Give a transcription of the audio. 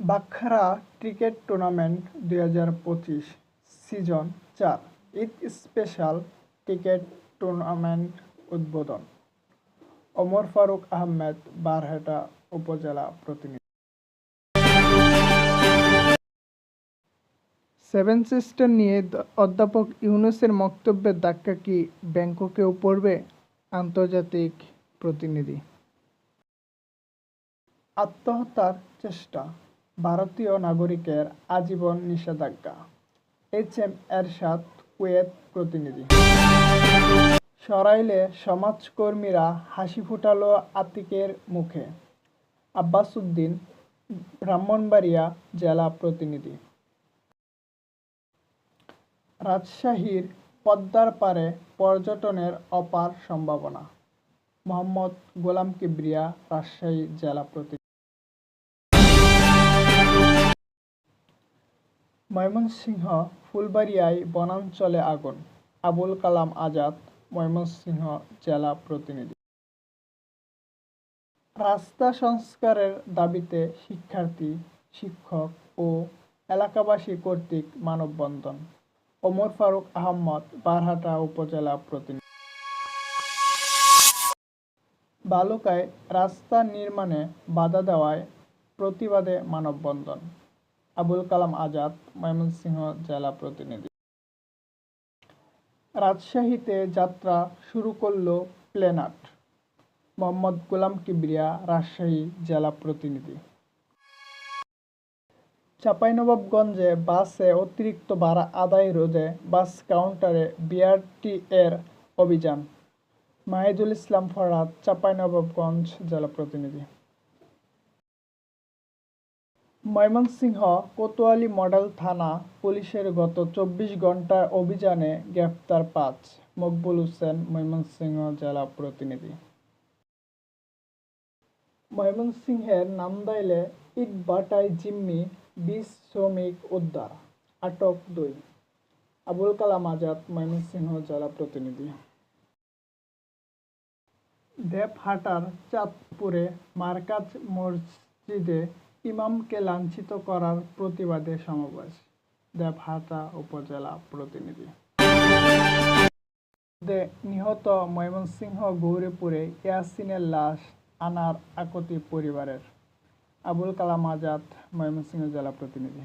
বাখরা cricket tournament দুই হাজার পঁচিশ সিজন চার। ঈদ স্পেশাল ক্রিকেট টুর্নামেন্ট উদ্বোধন। ওমর ফারুক আহমেদ, বারহাটা উপজেলা প্রতিনিধি। সেভেন সিস্টার নিয়ে অধ্যাপক ইউনুসের বক্তব্যের ধাক্কা কি ব্যাংককেও পড়বে? আন্তর্জাতিক প্রতিনিধি। আত্মহত্যার চেষ্টা। ভারতীয় নাগরিকের আজীবন নিষেধাজ্ঞা। এইচ এম এরশাদ কুয়েত প্রতিনিধি। সরাইলে সমাজকর্মীরা হাসি ফুটালো আতিকের মুখে। আব্বাস উদ্দিন ব্রাহ্মণবাড়িয়া জেলা প্রতিনিধি। রাজশাহীর পদ্মার পারে পর্যটনের অপার সম্ভাবনা। মোহাম্মদ গোলাম কিবরিয়া, রাজশাহী জেলা প্রতিনিধি। ময়মনসিংহ ফুলবাড়িয়ায় বনাঞ্চলে আগুন। আবুল কালাম আজাদ, ময়মনসিংহ জেলা প্রতিনিধি। রাস্তা সংস্কারের দাবিতে শিক্ষার্থী, শিক্ষক ও এলাকাবাসী কর্তৃক মানববন্ধন। ওমর ফারুক আহমদ, বারহাটা উপজেলা প্রতিনিধি। বালুকায় রাস্তা নির্মাণে বাধা দেওয়ায় প্রতিবাদে মানববন্ধন। আবুল কালাম আজাদ, ময়মনসিংহ জেলা প্রতিনিধি। রাজশাহীতে যাত্রা শুরু করল প্লেনাট। মোহাম্মদ গোলাম কিবরিয়া, রাজশাহী জেলা প্রতিনিধি। চাঁপাইনবাবগঞ্জে বাসে অতিরিক্ত ভাড়া আদায় রোধে বাস কাউন্টারে বিআরটি এর অভিযান। মাহিদুল ইসলাম ফরাদ চাঁপাইনবাবগঞ্জ জেলা প্রতিনিধি। ময়মনসিংহ, কোতোয়ালি মডেল থানা পুলিশের গত চব্বিশ ঘণ্টার অভিযানে গ্রেপ্তার পাঁচ। মকবুল হোসেন, ময়মনসিংহ জেলা প্রতিনিধি। ময়মনসিংহের নামদাইলে ইটভাটায় জিম্মি বিশ শ্রমিক উদ্ধার, আটক দুই। আবুল কালাম আজাদ, ময়মনসিংহ জেলা প্রতিনিধি। দেবহাটার চাঁদপুরে মার্কাজ মসজিদে ইমামকে লাঞ্ছিত করার প্রতিবাদে সমাবেশ দেবহাটা উপজেলা প্রতিনিধি। নিহত ময়মনসিংহ গৌরীপুরে ইয়াসিনের লাশ আনার আকতি পরিবারের। আবুল কালাম আজাদ, ময়মনসিংহ জেলা প্রতিনিধি।